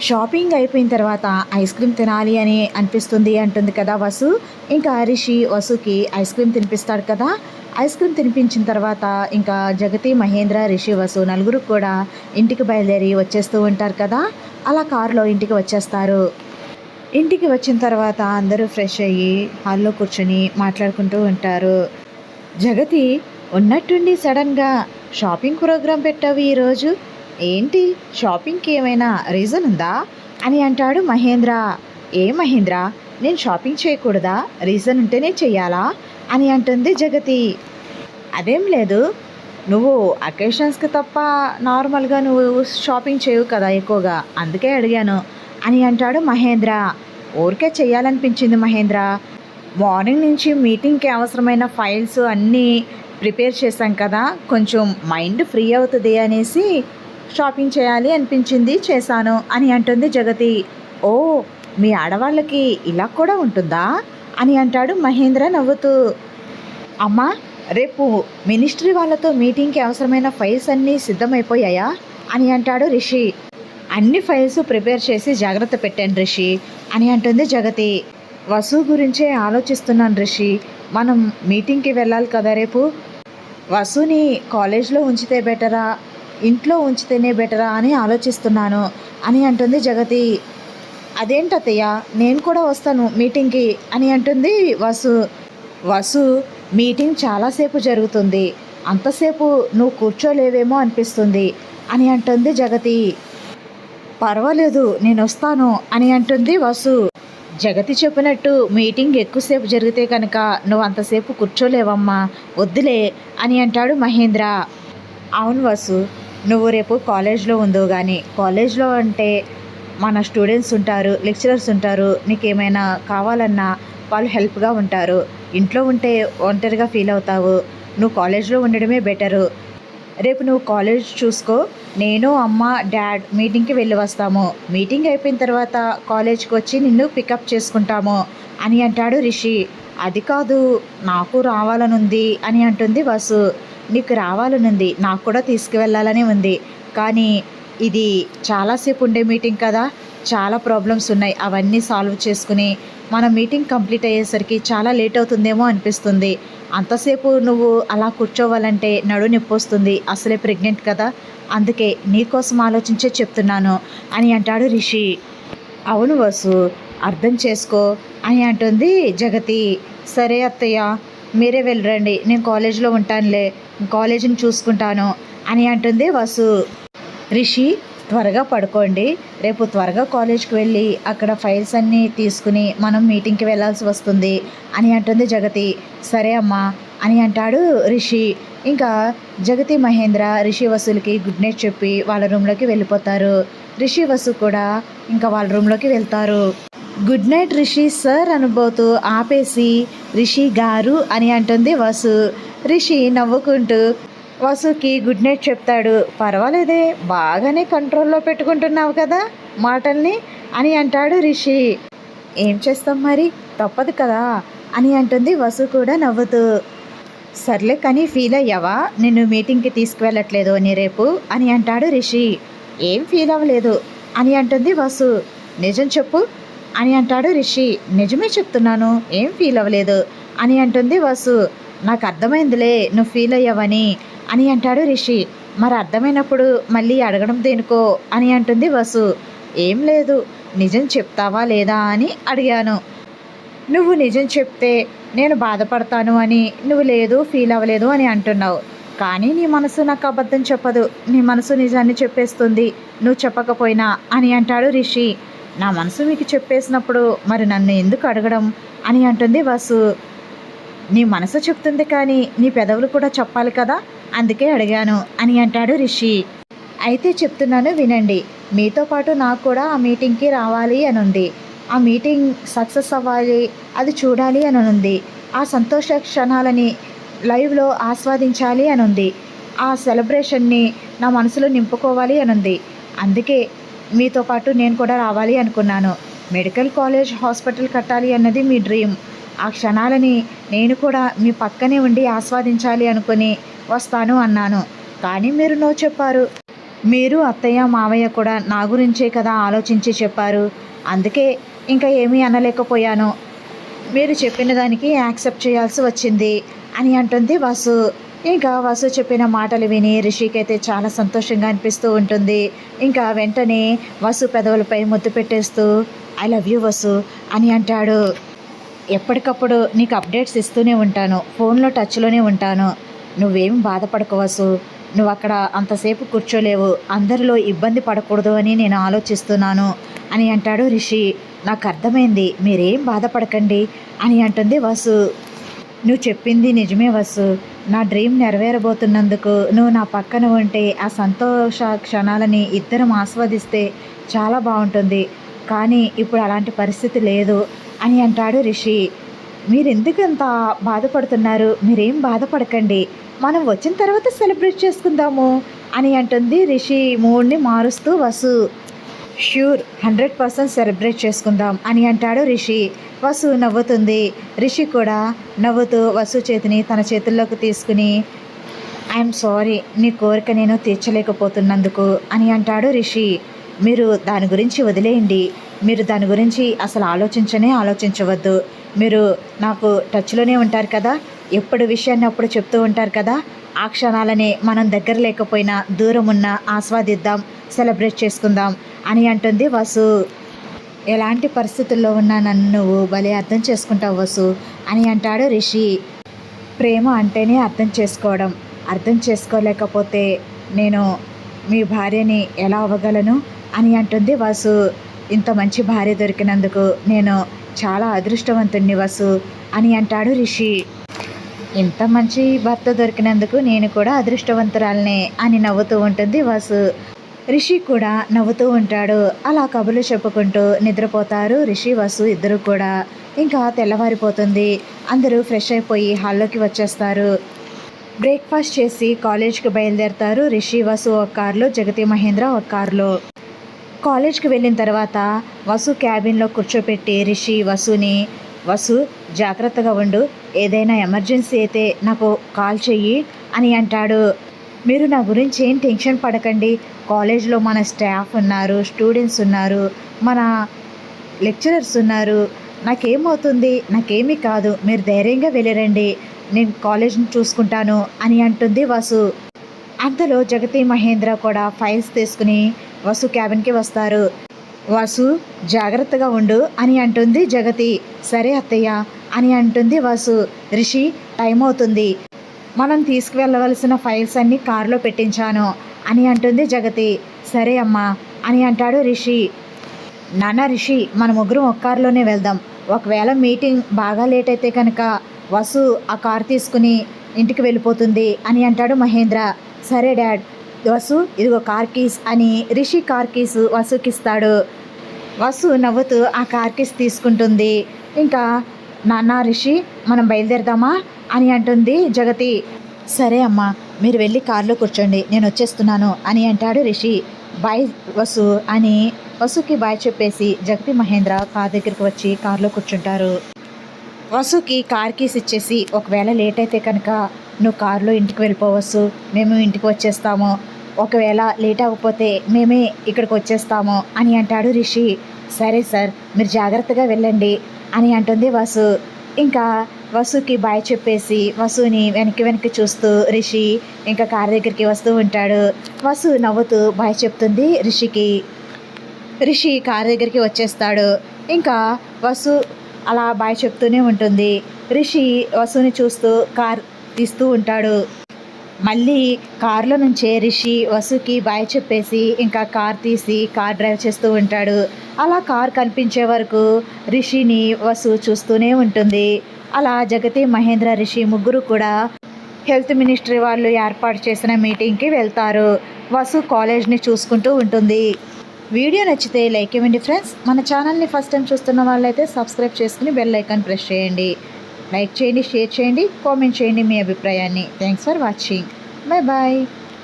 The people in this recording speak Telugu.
షాపింగ్ అయిపోయిన తర్వాత ఐస్ క్రీమ్ తినాలి అని అనిపిస్తుంది అంటుంది కదా వసు. ఇంకా రిషి వసుకి ఐస్ క్రీమ్ తినిపిస్తాడు కదా. ఐస్ క్రీమ్ తినిపించిన తర్వాత ఇంకా జగతి మహేంద్ర రిషి వసు నలుగురు కూడా ఇంటికి బయలుదేరి వచ్చేస్తూ ఉంటారు కదా. అలా కారులో ఇంటికి వచ్చేస్తారు. ఇంటికి వచ్చిన తర్వాత అందరూ ఫ్రెష్ అయ్యి హాల్లో కూర్చొని మాట్లాడుకుంటూ ఉంటారు. జగతి ఉన్నట్టుండి సడన్గా షాపింగ్ ప్రోగ్రాం పెట్టావు ఈరోజు? ఏంటి? షాపింగ్కి ఏమైనా రీజన్ ఉందా? అని అంటాడు మహేంద్ర. ఏ మహేంద్ర? నేను షాపింగ్ చేయకూడదా? రీజన్ ఉంటేనే చెయ్యాలా? అని అంటుంది జగతి. అదేం లేదు. నువ్వు అకేషన్స్కి తప్ప నార్మల్గా నువ్వు షాపింగ్ చేయవు కదా ఎక్కువగా. అందుకే అడిగాను. అని అంటాడు మహేంద్ర. ఊరికే చేయాలనిపించింది మహేంద్ర. మార్నింగ్ నుంచి మీటింగ్కి అవసరమైన ఫైల్స్ అన్నీ ప్రిపేర్ చేశాం కదా. కొంచెం మైండ్ ఫ్రీ అవుతుంది అనేసి షాపింగ్ చేయాలి అనిపించింది చేశాను అని అంటుంది జగతి. ఓ మీ ఆడవాళ్ళకి ఇలా కూడా ఉంటుందా? అని అంటాడు మహేంద్ర నవ్వుతూ. అమ్మా రేపు మినిస్ట్రీ వాళ్ళతో మీటింగ్కి అవసరమైన ఫైల్స్ అన్నీ సిద్ధమైపోయాయా? అని అంటాడు రిషి. అన్ని ఫైల్స్ ప్రిపేర్ చేసి జాగ్రత్త పెట్టాను రిషి అని అంటుంది జగతి. వసు గురించే ఆలోచిస్తున్నాను రిషి. మనం మీటింగ్కి వెళ్ళాలి కదా రేపు? వసుని కాలేజ్లో ఉంచితే బెటరా? ఇంట్లో ఉంచితేనే బెటరా అని ఆలోచిస్తున్నాను అని అంటుంది జగతి. అదేంటత్తయ్య నేను కూడా వస్తాను మీటింగ్కి అని అంటుంది వసు. వసు మీటింగ్ చాలాసేపు జరుగుతుంది. అంతసేపు నువ్వు కూర్చోలేవేమో అనిపిస్తుంది అని అంటుంది జగతి. పర్వాలేదు నేను వస్తాను అని అంటుంది వసు. జగతి చెప్పినట్టు మీటింగ్ ఎక్కువసేపు జరిగితే కనుక నువ్వు అంతసేపు కూర్చోలేవమ్మా వద్దులే అని అంటాడు మహేంద్ర. అవును వసు. నువ్వు రేపు కాలేజ్లో ఉందో కానీ కాలేజ్లో అంటే మన స్టూడెంట్స్ ఉంటారు లెక్చరర్స్ ఉంటారు నీకేమైనా కావాలన్నా వాళ్ళు హెల్ప్గా ఉంటారు. ఇంట్లో ఉంటే ఒంటరిగా ఫీల్ అవుతావు. నువ్వు కాలేజ్లో ఉండడమే బెటరు. రేపు నువ్వు కాలేజ్ చూసుకో. నేను అమ్మ డాడ్ మీటింగ్కి వెళ్ళి వస్తాము. మీటింగ్ అయిపోయిన తర్వాత కాలేజ్కి వచ్చి నిన్ను పికప్ చేసుకుంటాము అని అంటాడు రిషి. అది కాదు నాకు రావాలనుంది అని అంటుంది వసు. నీకు రావాలనుంది నాకు కూడా తీసుకువెళ్ళాలని ఉంది. కానీ ఇది చాలాసేపు ఉండే మీటింగ్ కదా చాలా ప్రాబ్లమ్స్ ఉన్నాయి అవన్నీ సాల్వ్ చేసుకుని మన మీటింగ్ కంప్లీట్ అయ్యేసరికి చాలా లేట్ అవుతుందేమో అనిపిస్తుంది. అంతసేపు నువ్వు అలా కూర్చోవాలంటే నడు నొప్పొస్తుంది అసలే ప్రెగ్నెంట్ కదా. అందుకే నీకోసం ఆలోచించే చెప్తున్నాను అని అంటాడు రిషి. అవును వసు అర్థం చేసుకో అని అంటుంది జగతి. సరే అత్తయ్య మీరే వెళ్ళరండి నేను కాలేజ్లో ఉంటానులే కాలేజీని చూసుకుంటాను అని అంటుంది వసు. రిషి త్వరగా పడుకోండి రేపు త్వరగా కాలేజ్కి వెళ్ళి అక్కడ ఫైల్స్ అన్నీ తీసుకుని మనం మీటింగ్కి వెళ్ళాల్సి వస్తుంది అని అంటుంది జగతి. సరే అమ్మా అని అంటాడు రిషి. ఇంకా జగతి మహేంద్ర రిషి వసులకి గుడ్ నైట్ చెప్పి వాళ్ళ రూమ్లోకి వెళ్ళిపోతారు. రిషి వసు కూడా ఇంకా వాళ్ళ రూమ్లోకి వెళ్తారు. గుడ్ నైట్ రిషి సార్ అనుబోతూ ఆపేసి రిషి గారు అని అంటుంది వసు. రిషి నవ్వుకుంటూ వసుకి గుడ్ నైట్ చెప్తాడు. పర్వాలేదే బాగానే కంట్రోల్లో పెట్టుకుంటున్నావు కదా మాటల్ని అని అంటాడు రిషి. ఏం చేస్తాం మరి? తప్పదు కదా అని అంటుంది వసు కూడా నవ్వుతూ. సర్లే కానీ ఫీల్ అయ్యావా? నిన్ను మీటింగ్కి తీసుకువెళ్ళట్లేదు అని రేపు అని అంటాడు రిషి. ఏం ఫీల్ అవ్వలేదు అని అంటుంది వసు. నిజం చెప్పు అని అంటాడు రిషి. నిజమే చెప్తున్నాను ఏం ఫీల్ అవ్వలేదు అని అంటుంది వసు. నాకు అర్థమైందిలే నువ్వు ఫీల్ అయ్యావని అని అంటాడు రిషి. మరి అర్థమైనప్పుడు మళ్ళీ అడగడం దేనికో అని అంటుంది వసు. ఏం లేదు నిజం చెప్తావా లేదా అని అడిగాను. నువ్వు నిజం చెప్తే నేను బాధపడతాను అని నువ్వు లేదు ఫీల్ అవ్వలేదు అని అంటున్నావు. కానీ నీ మనసు నాకు అబద్ధం చెప్పదు నీ మనసు నిజాన్ని చెప్పేస్తుంది నువ్వు చెప్పకపోయినా అని అంటాడు రిషి. నా మనసు మీకు చెప్పేసినప్పుడు మరి నన్ను ఎందుకు అడగడం అని అంటుంది వాసు. నీ మనసు చెప్తుంది కానీ నీ పెదవులు కూడా చెప్పాలి కదా? అందుకే అడిగాను అని అంటాడు రిషి. అయితే చెప్తున్నాను వినండి. మీతో పాటు నాకు కూడా ఆ మీటింగ్కి రావాలి అని ఉంది ఆ మీటింగ్ సక్సెస్ అవ్వాలి అది చూడాలి అని ఉంది ఆ సంతోష క్షణాలని లైవ్లో ఆస్వాదించాలి అని ఉంది ఆ సెలబ్రేషన్ని నా మనసులో నింపుకోవాలి అని ఉంది అందుకే మీతో పాటు నేను కూడా రావాలి అనుకున్నాను. మెడికల్ కాలేజ్ హాస్పిటల్ కట్టాలి అన్నది మీ డ్రీమ్. ఆ క్షణాలని నేను కూడా మీ పక్కనే ఉండి ఆస్వాదించాలి అనుకుని వస్తాను అన్నాను. కానీ మీరు నో చెప్పారు. మీరు అత్తయ్య మావయ్య కూడా నా గురించే కదా ఆలోచించి చెప్పారు. అందుకే ఇంకా ఏమీ అనలేకపోయాను. మీరు చెప్పిన దానికి యాక్సెప్ట్ చేయాల్సి వచ్చింది అని అంటుంది వాసు. ఇంకా వసు చెప్పిన మాటలు విని రిషికి అయితే చాలా సంతోషంగా అనిపిస్తూ ఉంటుంది. ఇంకా వెంటనే వసు పెదవులపై ముద్దు పెట్టేస్తూ ఐ లవ్ యూ వసు అని అంటాడు. ఎప్పటికప్పుడు నీకు అప్డేట్స్ ఇస్తూనే ఉంటాను ఫోన్లో టచ్లోనే ఉంటాను. నువ్వేం బాధపడకు వసు. నువ్వు అక్కడ అంతసేపు కూర్చోలేవు. అందరిలో ఇబ్బంది పడకూడదు అని నేను ఆలోచిస్తున్నాను అని అంటాడు రిషి. నాకు అర్థమైంది మీరేం బాధపడకండి అని అంటుంది వసు. నువ్వు చెప్పింది నిజమే వసు. నా డ్రీమ్ నెరవేరబోతున్నందుకు నువ్వు నా పక్కన ఉంటే ఆ సంతోష క్షణాలని ఇద్దరం ఆస్వాదిస్తే చాలా బాగుంటుంది. కానీ ఇప్పుడు అలాంటి పరిస్థితి లేదు అని అంటాడు రిషి. మీరెందుకు ఇంత బాధపడుతున్నారు? మీరేం బాధపడకండి. మనం వచ్చిన తర్వాత సెలబ్రేట్ చేసుకుందాము అని అంటుంది రిషి. మూడ్ని మారుస్తూ Vasu. Sure hundred percent celebrate చేసుకుందాం అని అంటాడు రిషి. వసు నవ్వుతుంది. రిషి కూడా నవ్వుతూ వసు చేతిని తన చేతుల్లోకి తీసుకుని ఐఎమ్ సారీ నీ కోరిక నేను తీర్చలేకపోతున్నందుకు అని అంటాడు రిషి. మీరు దాని గురించి వదిలేయండి. మీరు దాని గురించి అసలు ఆలోచించనే ఆలోచించవద్దు. మీరు నాకు టచ్లోనే ఉంటారు కదా. ఎప్పుడు విషయాన్ని అప్పుడు చెప్తూ ఉంటారు కదా. ఆ క్షణాలనే మనం దగ్గర లేకపోయినా దూరం ఉన్న ఆస్వాదిద్దాం సెలబ్రేట్ చేసుకుందాం అని అంటుంది వసు. ఎలాంటి పరిస్థితుల్లో ఉన్నా నన్ను నువ్వు భలే అర్థం చేసుకుంటావు వసు అని అంటాడు రిషి. ప్రేమ అంటేనే అర్థం చేసుకోవడం. అర్థం చేసుకోలేకపోతే నేను మీ భార్యని ఎలా అవ్వగలను అని అంటుంది వసు. ఇంత మంచి భార్య దొరికినందుకు నేను చాలా అదృష్టవంతుణ్ణి వసు అని అంటాడు రిషి. ఇంత మంచి భర్త దొరికినందుకు నేను కూడా అదృష్టవంతురాలనే అని నవ్వుతూ ఉంటుంది వసు. రిషి కూడా నవ్వుతూ ఉంటాడు. అలా కబుర్లు చెప్పుకుంటూ నిద్రపోతారు రిషి వసు ఇద్దరు కూడా. ఇంకా తెల్లవారిపోతుంది. అందరూ ఫ్రెష్ అయిపోయి హాల్లోకి వచ్చేస్తారు. బ్రేక్ఫాస్ట్ చేసి కాలేజ్కి బయలుదేరతారు రిషి వసు ఒక కారులో జగతి మహేంద్ర ఒక కారులో. కాలేజ్కి వెళ్ళిన తర్వాత వసు క్యాబిన్లో కూర్చోపెట్టి రిషి వసుని వసు జాగ్రత్తగా ఉండు. ఏదైనా ఎమర్జెన్సీ అయితే నాకు కాల్ చెయ్యి అని అంటాడు. మీరు నా గురించి ఏం టెన్షన్ పడకండి. కాలేజ్లో మన స్టాఫ్ ఉన్నారు స్టూడెంట్స్ ఉన్నారు మన లెక్చరర్స్ ఉన్నారు. నాకేమవుతుంది? నాకేమీ కాదు. మీరు ధైర్యంగా వెళ్ళిరండి. నేను కాలేజ్ని చూసుకుంటాను అని అంటుంది వసు. అంతలో జగతి మహేంద్ర కూడా ఫైల్స్ తీసుకుని వసు క్యాబిన్కి వస్తారు. వసు జాగ్రత్తగా ఉండు అని అంటుంది జగతి. సరే అత్తయ్య అని అంటుంది వాసు. రిషి టైం అవుతుంది. మనం తీసుకువెళ్ళవలసిన ఫైల్స్ అన్నీ కారులో పెట్టించాను అని అంటుంది జగతి. సరే అమ్మా అని అంటాడు రిషి. నాన్న రిషి మన ముగ్గురం ఒక కారులోనే వెళ్దాం. ఒకవేళ మీటింగ్ బాగా లేట్ అయితే కనుక వసు ఆ కార్ తీసుకుని ఇంటికి వెళ్ళిపోతుంది అని అంటాడు మహేంద్ర. సరే డాడ్ వసు ఇదిగో కార్కీస్ అని రిషి కార్కీస్ వసుకిస్తాడు. వసు నవ్వుతూ ఆ కార్కీస్ తీసుకుంటుంది. ఇంకా నాన్న రిషి మనం బయలుదేరదామా? అని అంటుంది జగతి. సరే అమ్మా మీరు వెళ్ళి కారులో కూర్చోండి నేను వచ్చేస్తున్నాను అని అంటాడు రిషి. బాయ్ వసు అని వసుకి బాయ్ చెప్పేసి జగతి మహేంద్ర కార్ దగ్గరికి వచ్చి కారులో కూర్చుంటారు. వసుకి కార్ కీస్ ఇచ్చేసి ఒకవేళ లేట్ అయితే కనుక నువ్వు కారులో ఇంటికి వెళ్ళిపోవచ్చు మేము ఇంటికి వచ్చేస్తాము ఒకవేళ లేట్ అవ్వకపోతే మేమే ఇక్కడికి వచ్చేస్తాము అని అంటాడు రిషి. సరే సార్ మీరు జాగ్రత్తగా వెళ్ళండి అని అంటుంది వసు. ఇంకా వసుకి బాయ్ చెప్పేసి వసుని వెనక్కి వెనక్కి చూస్తూ రిషి ఇంకా కార్ దగ్గరికి వస్తూ ఉంటాడు. వసు నవ్వుతూ బాయ్ చెప్తుంది రిషికి. రిషి కారు దగ్గరికి వచ్చేస్తాడు. ఇంకా వసు అలా బాయ్ చెప్తూనే ఉంటుంది. రిషి వసుని చూస్తూ కార్ తీస్తూ ఉంటాడు. మళ్ళీ కారులో నుంచే రిషి వసుకి బాయ్ చెప్పేసి ఇంకా కార్ తీసి కార్ డ్రైవ్ చేస్తూ ఉంటాడు. అలా కార్ కనిపించే వరకు రిషిని వసు చూస్తూనే ఉంటుంది. అలా జగతి మహేంద్ర రిషి ముగ్గురు కూడా హెల్త్ మినిస్ట్రీ వాళ్ళు ఏర్పాటు చేసిన మీటింగ్కి వెళ్తారు. వసు కాలేజ్ని చూసుకుంటూ ఉంటుంది. వీడియో నచ్చితే లైక్ ఇవ్వండి ఫ్రెండ్స్. మన ఛానల్ని ఫస్ట్ టైం చూస్తున్న వాళ్ళైతే సబ్స్క్రైబ్ చేసుకుని బెల్ ఐకాన్ ప్రెస్ చేయండి. లైక్ చేయండి షేర్ చేయండి కామెంట్ చేయండి మీ అభిప్రాయాన్ని. Thanks for watching. Bye bye.